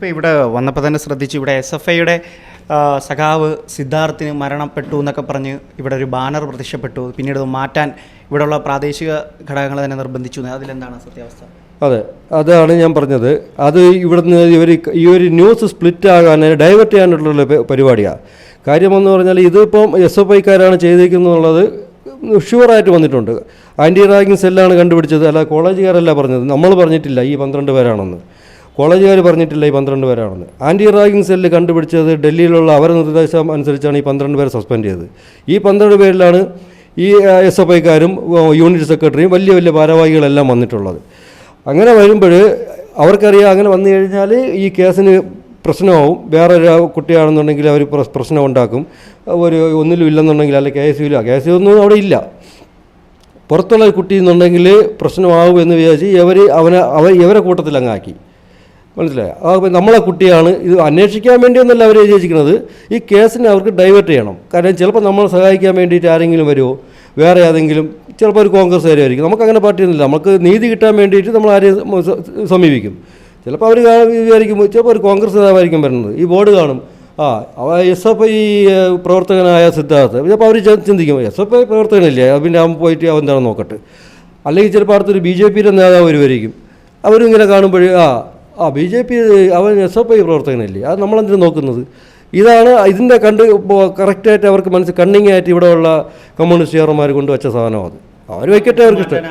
ഇപ്പോൾ ഇവിടെ വന്നപ്പോൾ തന്നെ ശ്രദ്ധിച്ചു. ഇവിടെ എസ് എഫ് ഐയുടെ സഖാവ് സിദ്ധാർത്ഥിന് മരണപ്പെട്ടു എന്നൊക്കെ പറഞ്ഞ് ഇവിടെ ഒരു ബാനർ പ്രത്യക്ഷപ്പെട്ടു. പിന്നീട് മാറ്റാൻ ഇവിടെയുള്ള പ്രാദേശിക ഘടകങ്ങൾ തന്നെ നിർബന്ധിച്ചു. അതിലെന്താണ് സത്യാവസ്ഥ? അതെ അതാണ് ഞാൻ പറഞ്ഞത്. അത് ഇവിടുന്ന് ഇവർ ഈ ഒരു ന്യൂസ് സ്പ്ലിറ്റ് ആകാൻ ഡൈവേർട്ട് ചെയ്യാനുള്ള പരിപാടിയാണ് കാര്യമെന്ന് പറഞ്ഞാൽ ഇതിപ്പം എസ് എഫ് ഐക്കാരാണ് ചെയ്തിരിക്കുന്നത് ഷുവറായിട്ട് വന്നിട്ടുണ്ട്. ആന്റി റാഗിങ് സെല്ലാണ് കണ്ടുപിടിച്ചത്. അല്ല കോളേജുകാരല്ല പറഞ്ഞത്. നമ്മൾ പറഞ്ഞിട്ടില്ല ഈ പന്ത്രണ്ട് പേരാണെന്ന്. കോളേജുകാർ പറഞ്ഞിട്ടില്ല ഈ പന്ത്രണ്ട് പേരാണെന്ന്. ആന്റി റാഗിങ് സെല്ല് കണ്ടുപിടിച്ചത് ഡൽഹിയിലുള്ള അവരുടെ നിർദ്ദേശം അനുസരിച്ചാണ് ഈ പന്ത്രണ്ട് പേരെ സസ്പെൻഡ് ചെയ്തത്. ഈ പന്ത്രണ്ട് പേരിലാണ് ഈ എസ് എഫ് ഐക്കാരും യൂണിറ്റ് സെക്രട്ടറിയും വലിയ വലിയ ഭാരവാഹികളെല്ലാം വന്നിട്ടുള്ളത്. അങ്ങനെ വരുമ്പോൾ അവർക്കറിയാം അങ്ങനെ വന്നു കഴിഞ്ഞാൽ ഈ കേസിന് പ്രശ്നമാവും. വേറെ ഒരു കുട്ടിയാണെന്നുണ്ടെങ്കിൽ അവർ പ്ര- പ്രശ്നം ഉണ്ടാക്കും ഒരു ഒന്നിലും ഇല്ലെന്നുണ്ടെങ്കിൽ അല്ല കെ എസ് യുയില്ല കെ എസ് യു ഒന്നും അവിടെ ഇല്ല. പുറത്തുള്ള കുട്ടി എന്നുണ്ടെങ്കിൽ പ്രശ്നമാകും എന്ന് വിചാരിച്ച് ഇവർ അവനെ അവ ഇവരെ കൂട്ടത്തിൽ അങ്ങാക്കി മനസ്സിലായോ? ആ നമ്മളെ കുട്ടിയാണ് ഇത് അന്വേഷിക്കാൻ വേണ്ടിയൊന്നല്ല അവർ വിചാരിക്കുന്നത് ഈ കേസിനെ അവർക്ക് ഡൈവേർട്ട് ചെയ്യണം. കാരണം ചിലപ്പോൾ നമ്മൾ സഹായിക്കാൻ വേണ്ടിയിട്ട് ആരെങ്കിലും വരുമോ വേറെ ഏതെങ്കിലും ചിലപ്പോൾ ഒരു കോൺഗ്രസ് ആയിരിക്കും. നമുക്കങ്ങനെ പാർട്ടിയൊന്നുമില്ല. നമുക്ക് നീതി കിട്ടാൻ വേണ്ടിയിട്ട് നമ്മൾ ആരെയും സമീപിക്കും. ചിലപ്പോൾ അവർ വിചാരിക്കും ചിലപ്പോൾ ഒരു കോൺഗ്രസ് നേതാവായിരിക്കും വരുന്നത്. ഈ ബോർഡ് കാണും. ആ എസ് എഫ് ഐ പ്രവർത്തകനായ സിദ്ധാർത്ഥ്. ചിലപ്പോൾ അവർ ചിന്തിക്കും എസ് എഫ് ഐ പ്രവർത്തകനില്ലേ പിന്നെ അവൻ പോയിട്ട് അവൻ എന്താണെന്ന് നോക്കട്ടെ. അല്ലെങ്കിൽ ചിലപ്പോൾ അടുത്തൊരു ബി ജെ പിയുടെ നേതാവ് വരുമായിരിക്കും അവരും ഇങ്ങനെ കാണുമ്പോൾ ആ ആ ബി ജെ പി അവൻ എസ് എഫ് ഐ പ്രവർത്തകനല്ലേ? അത് നമ്മളെന്തിനു നോക്കുന്നത്? ഇതാണ് ഇതിന്റെ കണ്ട് കറക്റ്റായിട്ട് അവർക്ക് മനസ്സിൽ കണ്ണിങ് ആയിട്ട് ഇവിടെയുള്ള കമ്മ്യൂണിസ്റ്റുകാരന്മാർ കൊണ്ടുവച്ച സാധനം അത്. അവർ വയ്ക്കട്ടെ അവർക്ക് ഇഷ്ടം.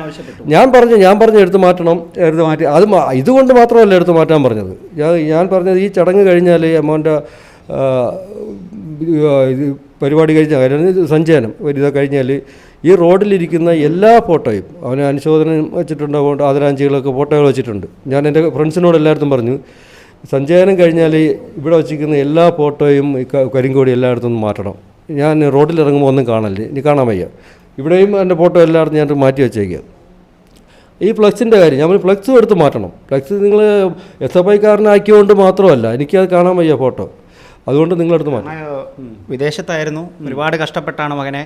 ഞാൻ പറഞ്ഞു ഞാൻ പറഞ്ഞു എടുത്തു മാറ്റണം എടുത്തു മാറ്റി. അത് ഇതുകൊണ്ട് മാത്രമല്ല എടുത്തു മാറ്റാൻ പറഞ്ഞത്. ഞാൻ ഞാൻ പറഞ്ഞത് ഈ ചടങ്ങ് കഴിഞ്ഞാൽ മോന്റെ പരിപാടി കഴിഞ്ഞാൽ സഞ്ചയനം ഒരു ഇത് കഴിഞ്ഞാൽ ഈ റോഡിലിരിക്കുന്ന എല്ലാ ഫോട്ടോയും അവന് അനുശോചനം വെച്ചിട്ടുണ്ട് അതുകൊണ്ട് ആദരാഞ്ജലികളൊക്കെ ഫോട്ടോകൾ വെച്ചിട്ടുണ്ട്. ഞാൻ എന്റെ ഫ്രണ്ട്സിനോട് എല്ലായിടത്തും പറഞ്ഞു സഞ്ചയനം കഴിഞ്ഞാൽ ഇവിടെ വച്ചിരിക്കുന്ന എല്ലാ ഫോട്ടോയും കരിങ്കോടി എല്ലായിടത്തും മാറ്റണം. ഞാൻ റോഡിൽ ഇറങ്ങുമ്പോൾ ഒന്നും കാണല്ലേ ഇനി കാണാൻ വയ്യ. ഇവിടെയും എന്റെ ഫോട്ടോ എല്ലായിടത്തും ഞാൻ മാറ്റി വെച്ചേക്കുക ഈ ഫ്ലക്സിന്റെ കാര്യം ഞാൻ ഫ്ലക്സ് എടുത്ത് മാറ്റണം. ഫ്ലക്സ് നിങ്ങൾ എസ് എഫ് ഐക്കാരനാക്കിയതുകൊണ്ട് മാത്രമല്ല എനിക്കത് കാണാൻ വയ്യ ഫോട്ടോ. അതുകൊണ്ട് നിങ്ങളെടുത്ത് മാറ്റണം വിദേശത്തായിരുന്നു. ഒരുപാട് കഷ്ടപ്പെട്ടാണ് മകനെ.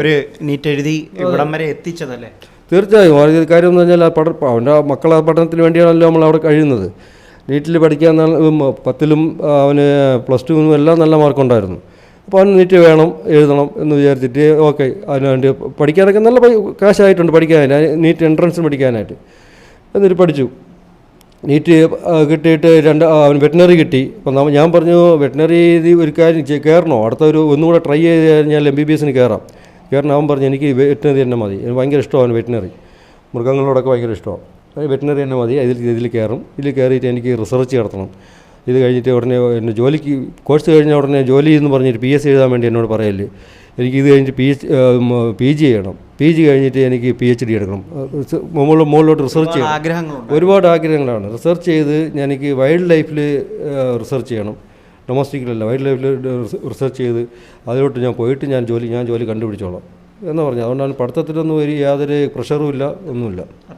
ഒരു നീറ്റ് എഴുതി ഇവിടം വരെ എത്തിച്ചതല്ലേ? തീർച്ചയായും. കാര്യം എന്ന് പറഞ്ഞാൽ ആ പഠ അവന്റെ മക്കളെ പഠനത്തിന് വേണ്ടിയാണല്ലോ നമ്മൾ അവിടെ കഴിയുന്നത്. നീറ്റിൽ പഠിക്കാൻ പത്തിലും അവന് പ്ലസ് ടുവിനും എല്ലാം നല്ല മാർക്കുണ്ടായിരുന്നു. അപ്പോൾ അവന് നീറ്റ് വേണം എഴുതണം എന്ന് വിചാരിച്ചിട്ട് ഓക്കെ അതിന് വേണ്ടി പഠിക്കാനൊക്കെ നല്ല കാശായിട്ടുണ്ട് പഠിക്കാനായിട്ട്. നീറ്റ് എൻട്രൻസ് പഠിക്കാനായിട്ട്. എന്നിട്ട് പഠിച്ചു. നീറ്റ് കിട്ടിയിട്ട് രണ്ട് അവൻ വെറ്റിനറി കിട്ടി. അപ്പം ഞാൻ പറഞ്ഞു വെറ്റിനറി ഇത് ഒരു കാര്യം കയറണോ അടുത്ത ഒരു ഒന്നുകൂടെ ട്രൈ ചെയ്ത് കഴിഞ്ഞാൽ എം ബി ബി എസിന് കയറാം കയറണം അവൻ പറഞ്ഞു എനിക്ക് വെറ്റിനറി തന്നെ മതി. എനിക്ക് ഭയങ്കര ഇഷ്ടമാണ് വെറ്റിനറി. മൃഗങ്ങളോടൊക്കെ ഭയങ്കര ഇഷ്ടമാണ്. വെറ്റിനറി തന്നെ മതി. ഇതിൽ ഇതിൽ കയറും. ഇതിൽ കയറിയിട്ട് എനിക്ക് റിസർച്ച് നടത്തണം. ഇത് കഴിഞ്ഞിട്ട് ഉടനെ എന്നെ ജോലിക്ക് കോഴ്സ് കഴിഞ്ഞ ഉടനെ ജോലി എന്ന് പറഞ്ഞിട്ട് പി എസ് എഴുതാൻ വേണ്ടി എന്നോട് പറയല്ലേ എനിക്ക് ഇത് കഴിഞ്ഞിട്ട് പി എച്ച് പി ജി ചെയ്യണം. പി ജി കഴിഞ്ഞിട്ട് എനിക്ക് പി എച്ച് ഡി എടുക്കണം. മുകളിൽ മുകളിലോട്ട് റിസർച്ച് ചെയ്യണം. ആഗ്രഹങ്ങളുണ്ട്. ഒരുപാട് ആഗ്രഹങ്ങളാണ്. റിസർച്ച് ചെയ്ത് ഞാൻ എനിക്ക് വൈൽഡ് ലൈഫിൽ റിസർച്ച് ചെയ്യണം. ഡൊമസ്റ്റിക്കിലല്ല വൈൽഡ് ലൈഫിൽ റിസർച്ച് ചെയ്ത് അതിലോട്ട് ഞാൻ പോയിട്ട് ഞാൻ ജോലി ഞാൻ ജോലി കണ്ടുപിടിച്ചോളാം എന്ന് പറഞ്ഞു. അതുകൊണ്ടാണ് പഠിത്തത്തിലൊന്നും ഒരു യാതൊരു പ്രഷറും ഇല്ല ഒന്നുമില്ല.